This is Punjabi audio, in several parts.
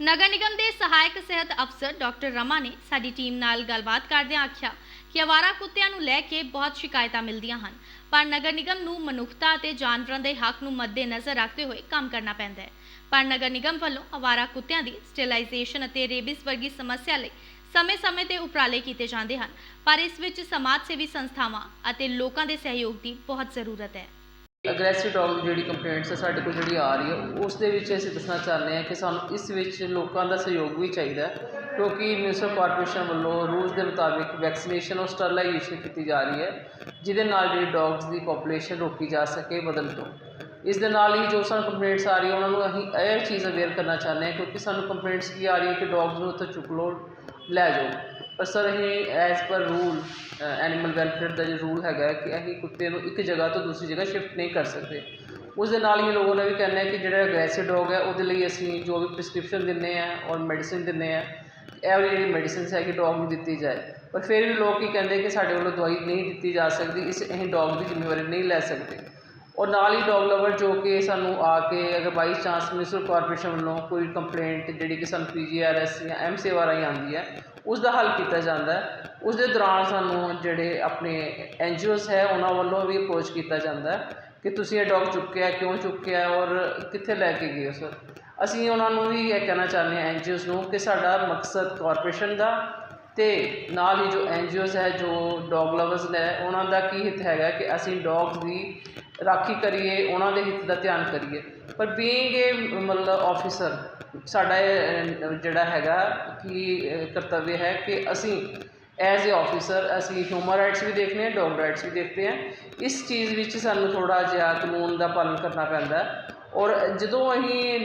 ਨਗਰ ਨਿਗਮ ਦੇ ਸਹਾਇਕ ਸਿਹਤ ਅਫਸਰ ਡਾਕਟਰ ਰਮਾ ਨੇ ਸਾਡੀ ਟੀਮ ਨਾਲ ਗੱਲਬਾਤ ਕਰਦਿਆਂ ਆਖਿਆ ਕਿ ਅਵਾਰਾ ਕੁੱਤਿਆਂ ਨੂੰ ਲੈ ਕੇ ਬਹੁਤ ਸ਼ਿਕਾਇਤਾਂ ਮਿਲਦੀਆਂ ਹਨ, ਪਰ ਨਗਰ ਨਿਗਮ ਨੂੰ ਮਨੁੱਖਤਾ ਅਤੇ ਜਾਨਵਰਾਂ ਦੇ ਹੱਕ ਨੂੰ ਮੱਦੇਨਜ਼ਰ ਰੱਖਦੇ ਹੋਏ ਕੰਮ ਕਰਨਾ ਪੈਂਦਾ ਹੈ। ਪਰ ਨਗਰ ਨਿਗਮ ਵੱਲੋਂ ਅਵਾਰਾ ਕੁੱਤਿਆਂ ਦੀ ਸਟੇਲਾਈਜੇਸ਼ਨ ਅਤੇ ਰੇਬਿਸ ਵਰਗੀ ਸਮੱਸਿਆ ਲਈ ਸਮੇਂ-ਸਮੇਂ ਤੇ ਉਪਰਾਲੇ ਕੀਤੇ ਜਾਂਦੇ ਹਨ, ਪਰ ਇਸ ਵਿੱਚ ਸਮਾਜ ਸੇਵੀ ਸੰਸਥਾਵਾਂ ਅਤੇ ਲੋਕਾਂ ਦੇ ਸਹਿਯੋਗ ਦੀ ਬਹੁਤ ਜ਼ਰੂਰਤ ਹੈ। ਅਗਰੈਸਿਵ ਡੌਗ ਦੀ ਜਿਹੜੀ ਕੰਪਲੇਂਟਸ ਹੈ ਸਾਡੇ ਕੋਲ ਜਿਹੜੀ ਆ ਰਹੀ ਹੈ ਉਸ ਦੇ ਵਿੱਚ ਅਸੀਂ ਦੱਸਣਾ ਚਾਹੁੰਦੇ ਹਾਂ ਕਿ ਸਾਨੂੰ ਇਸ ਵਿੱਚ ਲੋਕਾਂ ਦਾ ਸਹਿਯੋਗ ਵੀ ਚਾਹੀਦਾ ਕਿਉਂਕਿ ਮਿਊਨਿਸਪਲ ਕਾਰਪੋਰੇਸ਼ਨ ਵੱਲੋਂ ਰੂਲਸ ਦੇ ਮੁਤਾਬਿਕ ਵੈਕਸੀਨੇਸ਼ਨ ਔਰ ਸਟਰਲਾਈਜੇਸ਼ਨ ਕੀਤੀ ਜਾ ਰਹੀ ਹੈ, ਜਿਹਦੇ ਨਾਲ ਜਿਹੜੀ ਡੌਗਸ ਦੀ ਪੋਪੂਲੇਸ਼ਨ ਰੋਕੀ ਜਾ ਸਕੇ ਵਧਣ ਤੋਂ। ਇਸ ਦੇ ਨਾਲ ਹੀ ਜੋ ਸਾਨੂੰ ਕੰਪਲੇਂਟਸ ਆ ਰਹੀ ਉਹਨਾਂ ਨੂੰ ਅਸੀਂ ਇਹ ਚੀਜ਼ ਅਵੇਅਰ ਕਰਨਾ ਚਾਹੁੰਦੇ ਹਾਂ, ਕਿਉਂਕਿ ਸਾਨੂੰ ਕੰਪਲੇਂਟਸ ਕੀ ਆ ਰਹੀ ਹੈ ਕਿ ਡੌਗਸ ਨੂੰ ਉੱਥੋਂ ਚੁੱਕ ਲਓ, ਲੈ ਜਾਓ। ਪਰ ਸਰ ਅਸੀਂ as per rule animal welfare ਦਾ ਜੋ ਰੂਲ ਹੈਗਾ ਕਿ ਅਸੀਂ ਕੁੱਤੇ ਨੂੰ ਇੱਕ ਜਗ੍ਹਾ ਤੋਂ ਦੂਸਰੀ ਜਗ੍ਹਾ ਸ਼ਿਫਟ ਨਹੀਂ ਕਰ ਸਕਦੇ। ਉਸ ਦੇ ਨਾਲ ਹੀ ਲੋਕਾਂ ਨੇ ਵੀ ਕਹਿਣਾ ਹੈ ਕਿ ਜਿਹੜਾ ਅਗਰੈਸਿਵ ਡੌਗ ਹੈ, ਉਹਦੇ ਲਈ ਅਸੀਂ ਜੋ ਵੀ ਪ੍ਰਿਸਕ੍ਰਿਪਸ਼ਨ ਦਿੰਦੇ ਆ ਔਰ ਮੈਡੀਸਿਨ ਦਿੰਦੇ ਆ ਇਹ ਵਾਲੀ ਜਿਹੜੀ ਮੈਡੀਸਿਨਸ ਹੈ ਕਿ ਡੌਗ ਨੂੰ ਦਿੱਤੀ ਜਾਏ। ਪਰ ਫਿਰ ਵੀ ਲੋਕ ਕੀ ਕਹਿੰਦੇ ਕਿ ਸਾਡੇ ਵੱਲੋਂ ਦਵਾਈ ਨਹੀਂ ਦਿੱਤੀ ਜਾ ਸਕਦੀ, ਇਸ ਅਸੀਂ ਡੌਗ ਦੀ ਜ਼ਿੰਮੇਵਾਰੀ ਨਹੀਂ ਲੈ ਸਕਦੇ। ਔਰ ਨਾਲ ਹੀ ਡੌਗ ਲਵਰ ਜੋ ਕਿ ਸਾਨੂੰ ਆ ਕੇ ਅਗਰ ਬਾਈ ਚਾਂਸ ਮਿਊਨਿਸਪਲ ਕਾਰਪੋਰੇਸ਼ਨ ਵੱਲੋਂ ਕੋਈ ਕੰਪਲੇਂਟ ਜਿਹੜੀ ਕਿ ਸਾਨੂੰ ਪੀਜੀਆਰਐਸ ਜਾਂ ਐਮ ਸੇਵਾ ਰਾਹੀਂ ਆਉਂਦੀ ਹੈ ਉਸ ਦਾ ਹੱਲ ਕੀਤਾ ਜਾਂਦਾ ਹੈ। ਉਸ ਦੇ ਦੌਰਾਨ ਸਾਨੂੰ ਜਿਹੜੇ ਆਪਣੇ ਐੱਨ ਜੀ ਓਜ਼ ਹੈ, ਉਹਨਾਂ ਵੱਲੋਂ ਵੀ ਅਪਰੋਚ ਕੀਤਾ ਜਾਂਦਾ ਕਿ ਤੁਸੀਂ ਇਹ ਡੌਗ ਚੁੱਕਿਆ, ਕਿਉਂ ਚੁੱਕਿਆ ਔਰ ਕਿੱਥੇ ਲੈ ਕੇ ਗਏ ਹੋ ਸਰ ਅਸੀਂ ਉਹਨਾਂ ਨੂੰ ਵੀ ਇਹ ਕਹਿਣਾ ਚਾਹੁੰਦੇ ਹਾਂ ਐੱਨ ਜੀ ਓਜ਼ ਨੂੰ ਕਿ ਸਾਡਾ ਮਕਸਦ ਕਾਰਪੋਰੇਸ਼ਨ ਦਾ ਤੇ ਨਾਲ ਹੀ ਜੋ ਐੱਨ ਜੀ ਓਜ਼ ਹੈ, ਜੋ ਡੌਗ ਲਵਰਸ ਨੇ, ਉਹਨਾਂ ਦਾ ਕੀ ਹਿੱਤ ਹੈਗਾ ਕਿ ਅਸੀਂ ਡੌਗਸ ਦੀ ਰਾਖੀ ਕਰੀਏ ਉਹਨਾਂ ਦੇ ਹਿੱਤ ਦਾ ਧਿਆਨ ਕਰੀਏ। ਪਰ ਬੀਇੰਗ ਏ ਮਤਲਬ ਆਫੀਸਰ ਸਾਡਾ ਇਹ ਜਿਹੜਾ ਹੈਗਾ ਕਿ ਅਹ, ਹੈ ਕਿ ਅਸੀਂ ਐਜ਼ ਅ ਆਫੀਸਰ ਅਸੀਂ ਹਿਊਮਨ ਰਾਈਟਸ ਵੀ ਦੇਖਦੇ ਹਾਂ ਡੌਗ ਰਾਈਟਸ ਵੀ ਦੇਖਦੇ ਹਾਂ। ਇਸ ਚੀਜ਼ ਵਿੱਚ ਸਾਨੂੰ ਥੋੜਾ ਜਿਹਾ ਕਾਨੂੰਨ ਦਾ ਪਾਲਣ ਕਰਨਾ ਪੈਂਦਾ ਔਰ ਜਦੋਂ ਅਸੀਂ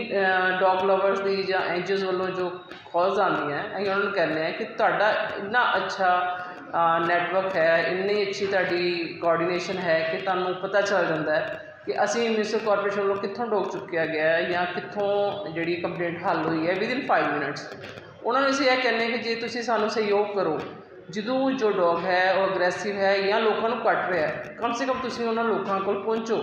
ਡੌਗ ਲਵਰਸ ਦੀ ਜਾਂ ਐਨਜੀਓਸ ਵੱਲੋਂ ਜੋ ਕਾਲਸ ਆਉਂਦੀਆਂ ਅਸੀਂ ਉਹਨਾਂ ਨੂੰ ਕਹਿੰਦੇ ਹਾਂ ਕਿ ਤੁਹਾਡਾ ਇੰਨਾ ਅੱਛਾ ਨੈਟਵਰਕ ਹੈ, ਇੰਨੀ ਅੱਛੀ ਤੁਹਾਡੀ ਕੋਆਰਡੀਨੇਸ਼ਨ ਹੈ ਕਿ ਤੁਹਾਨੂੰ ਪਤਾ ਚੱਲ ਜਾਂਦਾ ਹੈ ਕਿ ਅਸੀਂ ਮਿਊਨਿਸਪਲ ਕਾਰਪੋਰੇਸ਼ਨ ਵੱਲੋਂ ਕਿੱਥੋਂ ਡੌਗ ਚੁੱਕਿਆ ਗਿਆ ਹੈ ਜਾਂ ਕਿੱਥੋਂ ਜਿਹੜੀ ਕੰਪਲੇਂਟ ਹੱਲ ਹੋਈ ਹੈ ਵਿਦਿਨ 5 ਮਿੰਟਸ ਉਹਨਾਂ ਨੂੰ ਅਸੀਂ ਇਹ ਕਹਿੰਦੇ ਹਾਂ ਕਿ ਜੇ ਤੁਸੀਂ ਸਾਨੂੰ ਸਹਿਯੋਗ ਕਰੋ, ਜਦੋਂ ਜੋ ਡੌਗ ਹੈ, ਉਹ ਅਗਰੈਸਿਵ ਹੈ ਜਾਂ ਲੋਕਾਂ ਨੂੰ ਕੱਟ ਰਿਹਾ ਹੈ, ਕਮ ਸੇ ਕਮ ਤੁਸੀਂ ਉਹਨਾਂ ਲੋਕਾਂ ਕੋਲ ਪਹੁੰਚੋ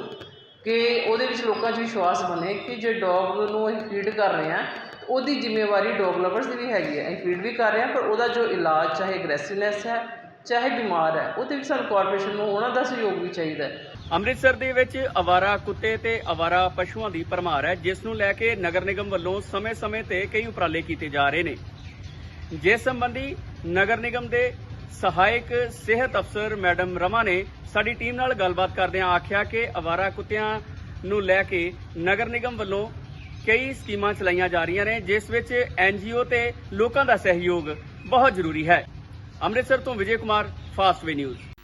ਕਿ ਉਹਦੇ ਵਿੱਚ ਲੋਕਾਂ 'ਚ ਵਿਸ਼ਵਾਸ ਬਣੇ ਕਿ ਜੇ ਡੌਗ ਨੂੰ ਅਸੀਂ ਫੀਡ ਕਰ ਰਹੇ ਹਾਂ ਉਹਦੀ ਜ਼ਿੰਮੇਵਾਰੀ ਡੌਗ ਲਵਰਸ ਦੀ ਵੀ ਹੈਗੀ ਹੈ, ਅਸੀਂ ਫੀਡ ਵੀ ਕਰ ਰਹੇ ਹਾਂ, ਪਰ ਉਹਦਾ ਜੋ ਇਲਾਜ ਚਾਹੇ ਅਗਰੈਸਿਵਨੈਸ ਹੈ, ਚਾਹੇ ਬਿਮਾਰ ਹੈ, ਉਹਦੇ ਵਿੱਚ ਸਾਨੂੰ ਕਾਰਪੋਰੇਸ਼ਨ ਨੂੰ ਉਹਨਾਂ ਦਾ ਸਹਿਯੋਗ ਵੀ ਚਾਹੀਦਾ ਹੈ। ਅੰਮ੍ਰਿਤਸਰ ਦੇ ਵਿੱਚ ਅਵਾਰਾ ਕੁੱਤੇ ਤੇ ਅਵਾਰਾ ਪਸ਼ੂਆਂ ਦੀ ਭਰਮਾਰ ਹੈ, ਜਿਸ ਨੂੰ ਲੈ ਕੇ ਨਗਰ ਨਿਗਮ ਵੱਲੋਂ ਸਮੇਂ-ਸਮੇਂ ਤੇ ਕਈ ਉਪਰਾਲੇ ਕੀਤੇ ਜਾ ਰਹੇ ਨੇ। ਜਿਸ ਸੰਬੰਧੀ ਨਗਰ ਨਿਗਮ ਦੇ ਸਹਾਇਕ ਸਿਹਤ ਅਫਸਰ ਮੈਡਮ ਰਮਾ ਨੇ ਸਾਡੀ ਟੀਮ ਨਾਲ ਗੱਲਬਾਤ ਕਰਦਿਆਂ ਆਖਿਆ ਕਿ ਅਵਾਰਾ ਕੁੱਤਿਆਂ ਨੂੰ ਲੈ ਕੇ ਨਗਰ ਨਿਗਮ ਵੱਲੋਂ ਕਈ ਸਕੀਮਾਂ ਚਲਾਈਆਂ ਜਾ ਰਹੀਆਂ ਨੇ, ਜਿਸ ਵਿੱਚ ਐਨਜੀਓ ਤੇ ਲੋਕਾਂ ਦਾ ਸਹਿਯੋਗ ਬਹੁਤ ਜ਼ਰੂਰੀ ਹੈ। ਅੰਮ੍ਰਿਤਸਰ ਤੋਂ ਵਿਜੇ ਕੁਮਾਰ ਫਾਸਟਵੇ ਨਿਊਜ਼।